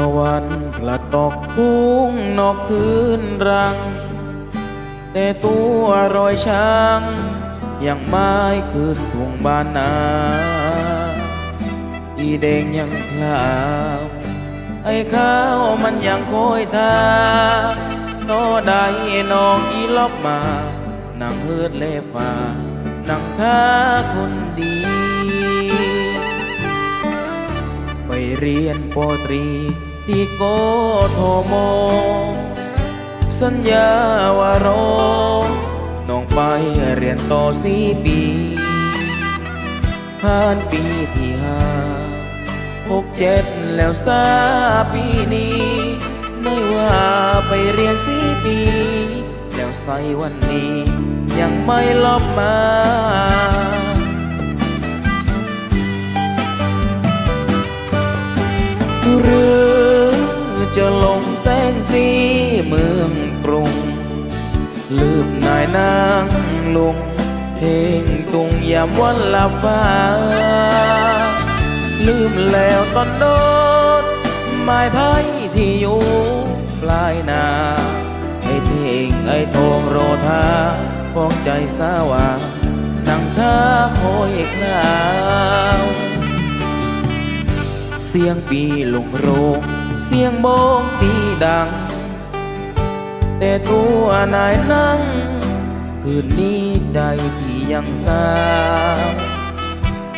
ะวันผละตกทุ่งนอกพื้นรัง แต่ตัวรอยช้างยังไม่คืนทุ่งบ้านนาอีเด้งยังพลาวไอ้ข้าวมันยังคอยทาโตได้น้องอีลอบมา นั่งเฮือดเล่ฟ้านั่งท่าคนดี เรียนปตรีที่โกโทโม สัญญาว่ารอต้องไปเรียนต่อสี่ปีผ่านปีที่ห้าหกเจ็ดแล้วสาปีนี้ ไม่ว่าไปเรียนสี่ปี แล้วใส่วันนี้ยังไม่ลบมา หรือจะลงแสงสีเมืองกรุง ลืมนายนางลุงเพลงตุงยามวันลับฟ้า ลืมแล้วตอนโดดไม้ไผ่ที่อยู่ปลายนาไอ้เท่งไอ้ทองโรธาพองใจสาวานั่งท่าคอยคลาว เสียงปีลงโรง เสียงโบงตีดัง แต่ตัวนายนั่ง คืนนี้ใจพี่ยังสาว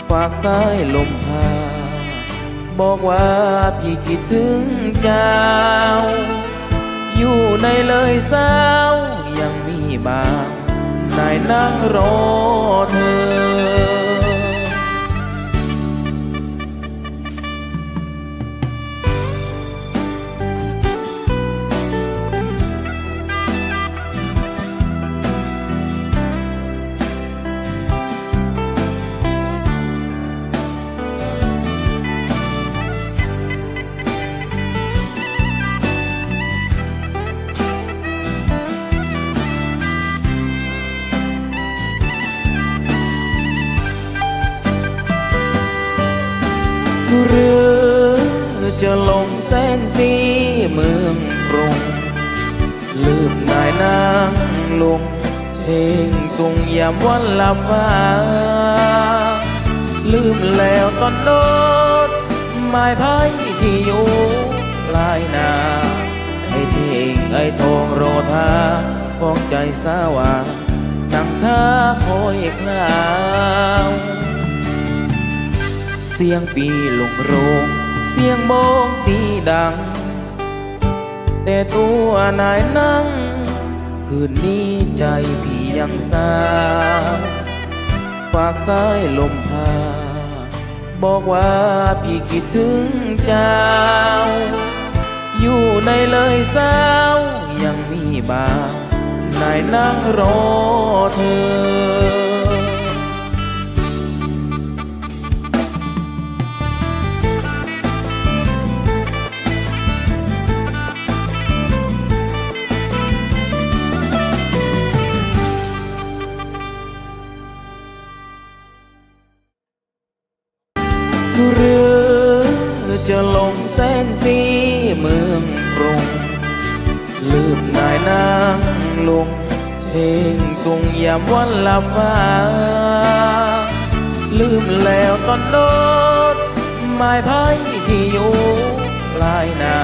ฝากสายลมพา บอกว่าพี่คิดถึงเจ้า อยู่ในเลยสาวยังมีบาง นายนั่งรอเธอ หรือจะลงแสงสีเมืองกรุงลืมนายนางลุงเพลงตุงยามวันลับฟ้าลืมแล้วตอนโนดไม้ไผ่ที่อยู่ปลายนาไอ้เท่งไอ้ทองโรธาของใจสาวานั่งท่าคอยคลาว เสียงปีลงโรง เสียงโบงตีดัง แต่ตัวนายนั่ง คืนนี้ใจพี่ยังสาวฝากสายลมพา บอกว่าพี่คิดถึงเจ้า อยู่ในเลยสาว ยังมีบางนายนั่งรอเธอ จะลงแสงสีเมืองกรุง ลืมนายนางลุงเพลงตุงยามวันลับฟ้า ลืมแล้วตอนโดดไม้ไผ่ที่อยู่ปลายนา